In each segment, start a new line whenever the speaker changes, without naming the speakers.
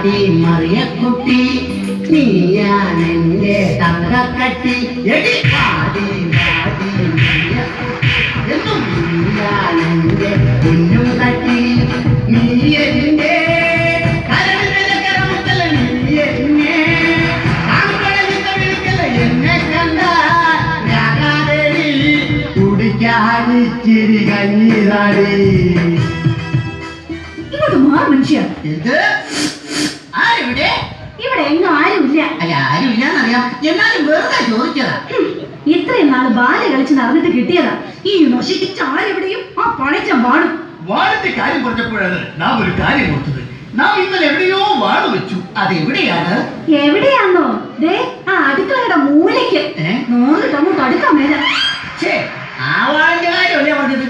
വാടി മറിയക്കുട്ടി നീയാണെന്റെ തങ്കക്കട്ടി എടി മറിയക്കുട്ടി എന്നും പൊന്നും കട്ടി. നീ കഞ്ഞീരാടി
ഇങ്ങോട്ട് മാ മനുഷ്യ.
ഇത് അല്ല ആരുമില്ലെന്നറിയാം എന്നാലും വെറുതെ ചോദിച്ചതാ.
ഇത്രയും നാൾ ബാല കളിച്ച് നടന്നിട്ട് കിട്ടിയതാ. ഈ നശിച്ച ആരെവിടെയും ആ പണിച്ച വാടും
വാളിന്റെ കാര്യം പറഞ്ഞപ്പോഴാണ് നാം ഒരു കാര്യം ഓർത്തത്. നാം ഇന്നലെ എവിടെയോ വാൾ വെച്ചു.
അത് എവിടെയാണ്
എവിടെയാന്നോ? ദേ ആ അടുക്കളയുടെ മൂലയ്ക്ക്? നോന്നിട്ട് അങ്ങോട്ട് അടുക്കാൻ മേല.
ആ വാളിന്റെ കാര്യമല്ലേ പറഞ്ഞത്?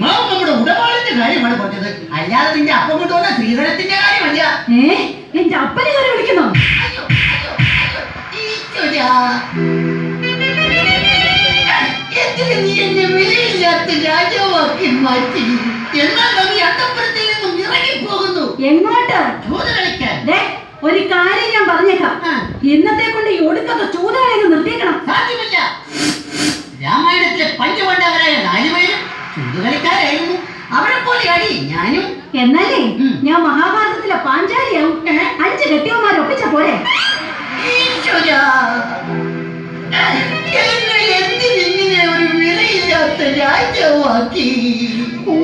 നാം നമ്മുടെ ഉടവാളിന്റെ കാര്യമാണ് പറഞ്ഞത്. അല്ലാതെ നിന്റെ അപ്പം കൊണ്ടുവന്ന സ്ത്രീധനത്തിന്റെ കാര്യമല്ല.
ഏ? എന്റെ അപ്പനെ കയറി വിളിക്കുന്നു?
അയ്യോ, അയ്യോ, അയ്യോ, ഈശ്വരാ. എന്തിന് നീ എന്നെ വിലയില്ലാത്ത രാജാവാക്കി മാറ്റി. എന്നാൽ നീ അട്ടപ്പുറത്തിൽ നിന്നും ഇറങ്ങിപ്പോകുന്നു.
എങ്ങോട്ട്
ചൂത് കളിക്കാൻ.
ദേ ഒരു കാര്യം ഞാൻ പറഞ്ഞേക്കാം.
ആ.
ഇന്നത്തെ കൊണ്ട് ഈ ഒടുക്കത്തെ ചൂതാണെന്ന് നിർത്തിയേക്കണം.
സാധ്യമല്ല. രാമായണത്തിലെ പഞ്ചപാണ്ഡവരായ നാലുപേരും അവരെ അടി ഞാനും.
എന്നാലേ. ഞാൻ മഹാഭാരതത്തിലെ പാഞ്ചാലിയാവും. അഞ്ച് പോരെ?
വിലയില്ലാത്ത രാജാവാക്കി?
ഓ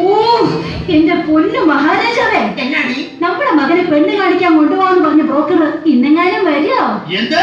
എന്റെ പൊന്നു മഹാരാജാവേ.
എന്നാടി?
നമ്മുടെ മകനെ പെണ്ണ് കാണിക്കാൻ കൊണ്ടുപോകാന്ന് പറഞ്ഞ ബ്രോക്കർ ഇന്നെങ്ങാനും വരുമോ
എന്ത്?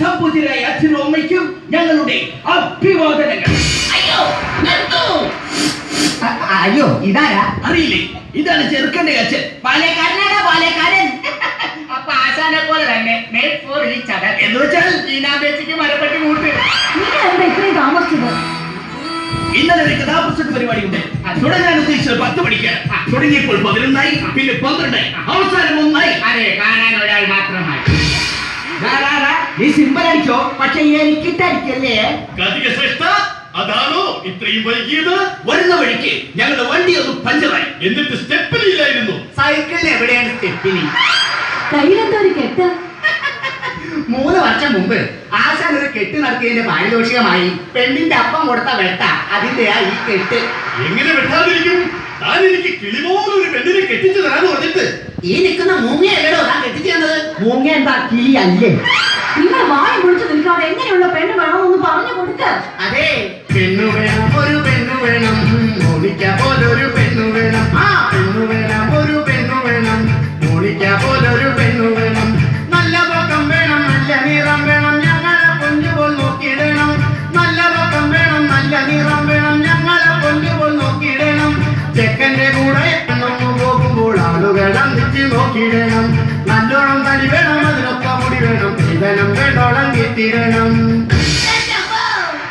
സമ്പുതിരായ അച്ഛനും അമ്മയ്ക്കും ഞങ്ങളുടെ അഭിവാദനങ്ങൾ.
അയ്യോ അയ്യോ ഇതാരാ?
അറിയില്ലേ? ഇതാണ് ചെറുക്കന്റെ അച്ഛൻ.
പാലേക്കാരനാടാ പാലേക്കാരൻ അപ്പൊ ആശാനെ പോലെ തന്നെ ഈ
എന്ന് വെച്ചാൽ
ഈനാമ്പേച്ചിക്ക് മരപ്പെട്ടി കൂട്ട്.
നിങ്ങൾ എന്താ ഇത്രയും താമസിച്ചത്.
ഇന്നലെ ഒരു കഥാപുസ്തക പരിപാടി ഉണ്ട് തുടങ്ങാൻ ഉദ്ദേശിച്ചത് പത്ത് മണിക്ക്. തുടങ്ങിയപ്പോൾ പതിനൊന്നായി പിന്നെ പന്ത്രണ്ട്. അവസാനം ഒന്നായി.
അതെ കാണാൻ ഒരാൾ മാത്രമായി.
നീ സിമ്പൽ അടിച്ചോ? പക്ഷെ എനിക്ക് തടിക്കല്ലേ
കാർത്തിക ശ്രേഷ്ഠ അതാണോ ഇത്രയും വൈകിയത്? വരുന്ന വഴിക്ക് ഞങ്ങളുടെ വണ്ടി ഒന്ന് പഞ്ചറായി. എന്നിട്ട് സ്റ്റെപ്പിലില്ലായിരുന്നു
സൈക്കിളിൽ എവിടെയാണ് സ്റ്റെപ്പിനി
കയ്യിലെന്താ ഒരു കെട്ട്.
മൂന്ന് വർഷം മുമ്പ് ആശാൻ ഒരു കെട്ട് നടത്തിയതിന്റെ പാരിതോഷികമായി പെണ്ണിന്റെ അപ്പം കൊടുത്ത വെട്ട അതിന്റെയാ ഈ കെട്ട്.
എങ്ങനെ വെട്ടാതിരിക്കും? താൻ എനിക്ക് കിളിപോലെ ഒരു പെണ്ണിനെ കെട്ടിച്ചു തരാന്ന് പറഞ്ഞിട്ട്.
ഈ നിൽക്കുന്ന മൂങ്ങയല്ലടോ താൻ കെട്ടിച്ചു തന്നത്
മൂങ്ങ എന്താ കിളി അല്ലേ?
നിങ്ങൾ വായി മുഴിച്ചു നിൽക്കാതെ എങ്ങനെയുള്ള പെണ്ണ് വേണമെന്ന് പറഞ്ഞു കൊടുക്ക.
അതെ. പെണ്ണു വേണം ഒരു പെണ്ണു വേണം. മോണിക്ക പോലൊരു പെണ്ണു വേണം. ആ. പെണ്ണു വേണം.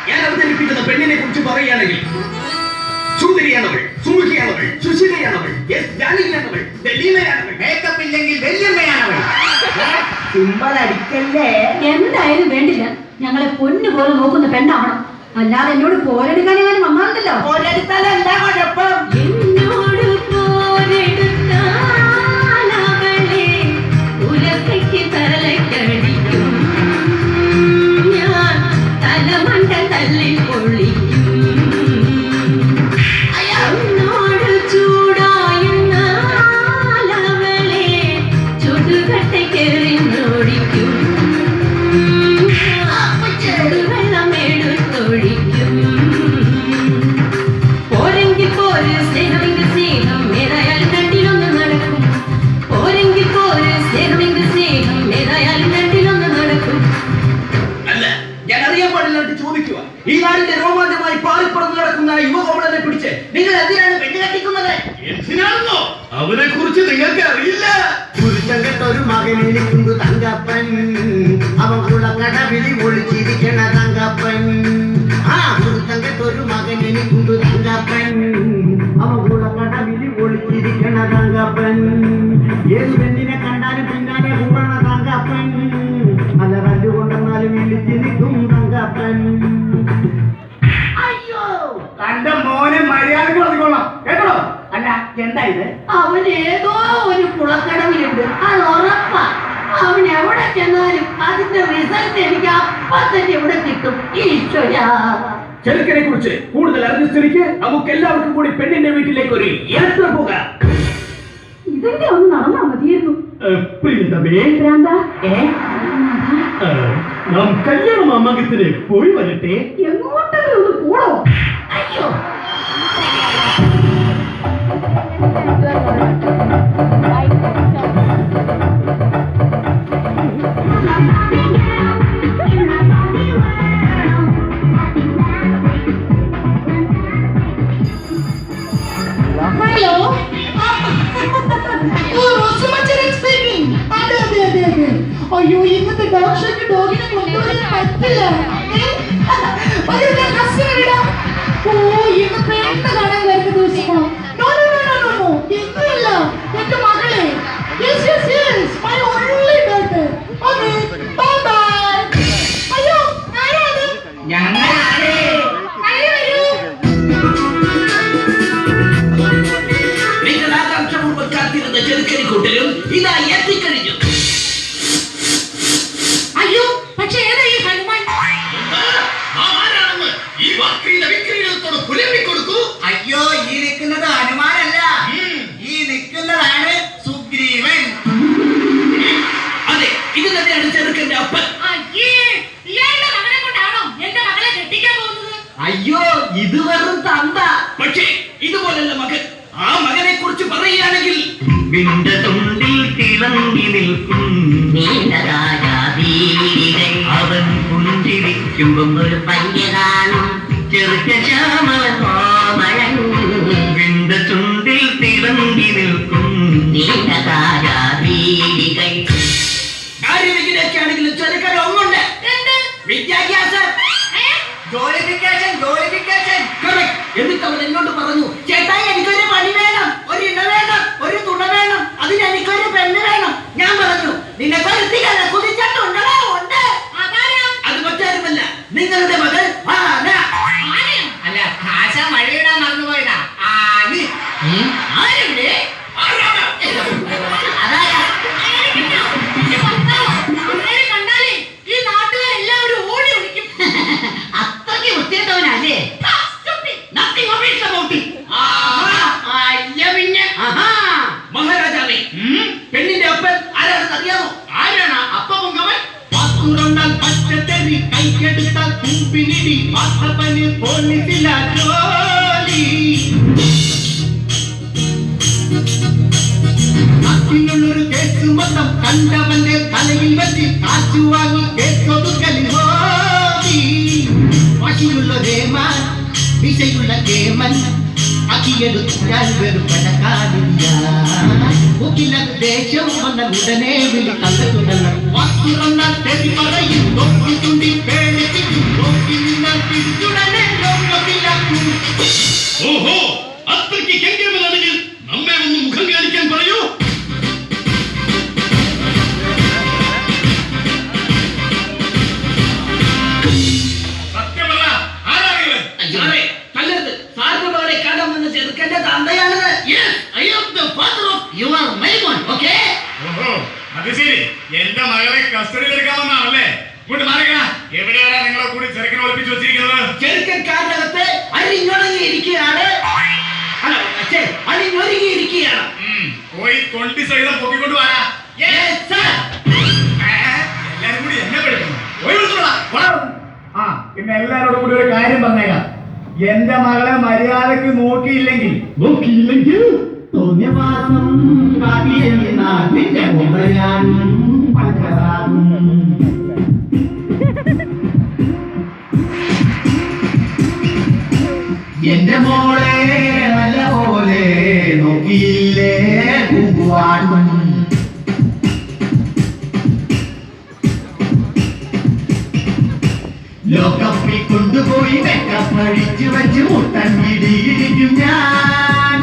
ഞാൻ അവതരിപ്പിക്കുന്ന പെണ്ണിനെ കുറിച്ച് പറയുകയാണെങ്കിൽ സുന്ദരിയാണവൾ സുമുഖിയാണവൾ സുശീലയാണവൾ ജാനകിയാണവൾ ഡൽഹിമയാണവൾ
മേക്കപ്പ് ഇല്ലെങ്കിൽ വല്യമ്മയാണവൾ.
സിമ്പൽ അടിക്കല്ലേ?
എന്തായാലും വേണ്ടില്ല. ഞങ്ങളെ പൊന്നു പോലെ നോക്കുന്ന പെണ്ണാവണം. അല്ലാതെ എന്നോട് പോരെടുക്കാൻ ഞാൻ വന്നാലുണ്ടല്ലോ
ഒരിടത്തല്ല കുഴപ്പം.
എന്നോട്
അവനെ കുറിച്ച് നിങ്ങൾക്ക് അറിയില്ല.
കുരുത്തം മകൻ എനിക്കുണ്ട് തങ്കപ്പൻ. അവൻ കുളക്കടവിളി ഒളിച്ചിരിക്കണ തങ്കപ്പൻ. ആ കുരുത്തം കെട്ടൊരു മകൻ തങ്കപ്പൻ
റിസൾട്ട് എനിക്ക് അപ്പൊ തന്നെ ഇവിടെ കിട്ടും. ഈശ്വരാ
ചെറുക്കനെ കുറിച്ച് കൂടുതൽ അറിഞ്ഞ സ്ഥിതിക്ക് നമുക്ക് എല്ലാവർക്കും കൂടി പെണ്ണിന്റെ വീട്ടിലേക്ക് ഒരു യാത്ര പോകാം.
ഇതെന്റെ ഒന്ന് നടന്നാ മതിയായിരുന്നു.
നാം കല്യാണ മാമകത്തിന് പോയി വരട്ടെ.
എങ്ങോട്ടെങ്കിലും ഒന്ന് പോണോ?
അയ്യോ
ഏ? ഒരു വിടാം ഓ ഇന്ന് പെണ്ണ് കാണാൻ
വിണ്ട തുണ്ടിൽ തിളങ്ങി നിൽക്കും അവൻ പുഞ്ചിരിക്കുമ്പം
ഒരു കാണും.
ചെറുക്ക ശ്യാമള വിണ്ട ചുണ്ടിൽ തിളങ്ങി നിൽക്കും
കാര്യവിധിയിലേക്കാണെങ്കിലും ചെറുക്കൻ ഒന്നുണ്ട്. വിദ്യാഭ്യാസം.
ജോലിഫിക്കേഷൻ ജോലിഫിക്കേഷൻ.
Correct. എന്നിട്ട് അവൻ എന്നോട് പറഞ്ഞു ചേട്ടായി എനിക്കൊരു പണി വേണം ഒരു തുണ വേണം അതിന് എനിക്കൊരു പെണ്ണ് വേണം. ഞാൻ പറഞ്ഞു നിന്നെ കൊരുത്തിക്കല്ല കുതിച്ചിട്ടുണ്ടോ ഉണ്ട്. അത് മറ്റാരുമല്ല നിങ്ങളുടെ മകൾ ആന.
അല്ല ഭാഷ മഴയിടാൻ മറന്നുപോയതാ. ആനി.
ആരുടെ
ಎತ್ತ ಗುಂಪಿನಿಡಿ ಮಾತಪ್ಪನೆ ಪೋಲಿಸಿಲ್ಲ ಜೋಲಿ ಅಕ್ಕಿನುಳ್ಳು ಕೇಸು ಮೊತ್ತ ಕಂಡವನ್ನೇ ತಲೆಗಿಲ್ ಬಸಿ ಕಾಚುವಾಗಿ ಕೇಸೋದು
ಕಲಿಹೋಗಿ ವಶಿಯುಳ್ಳದೇಮ ವಿಷಯುಳ್ಳ ಕೇಮನ್ ಅಕ್ಕಿಯಲು ಕಾಲು ಕಾಲಿಯ ഉടനെ വിളി കണ്ടെത്തുടണം വാക്കുറന്നാൽ തെറി പറയും നോക്കി തുണ്ടി പേടിപ്പിക്കും. നോക്കി നിന്നാൽ പിടിച്ചുടനെ ലോകത്തിലാക്കും.
ഓഹോ അത്രയ്ക്ക് കെങ്കേമനാണെങ്കിൽ നമ്മെ ഒന്ന് മുഖം കാണിക്കാൻ പറയൂ. സത്യം പറ. ആരാണിവൻ പോയി തൊണ്ടി സഹിതം പൊക്കിക്കൊണ്ട്
വരാ. പിന്നെ എല്ലാരോടും കൂടി ഒരു കാര്യം പറഞ്ഞേക്കാം. എന്റെ മകളെ മര്യാദയ്ക്ക് നോക്കിയില്ലെങ്കിൽ നോക്കിയില്ലെങ്കിൽ എന്റെ മോളെ നല്ല പോലെ നോക്കിയില്ലേ? ലോകപ്പിൽ കൊണ്ടുപോയി മേക്കപ്പ് അഴിച്ചു വെച്ച് മുട്ടൻ ഇടിയിടിക്കും ഞാൻ.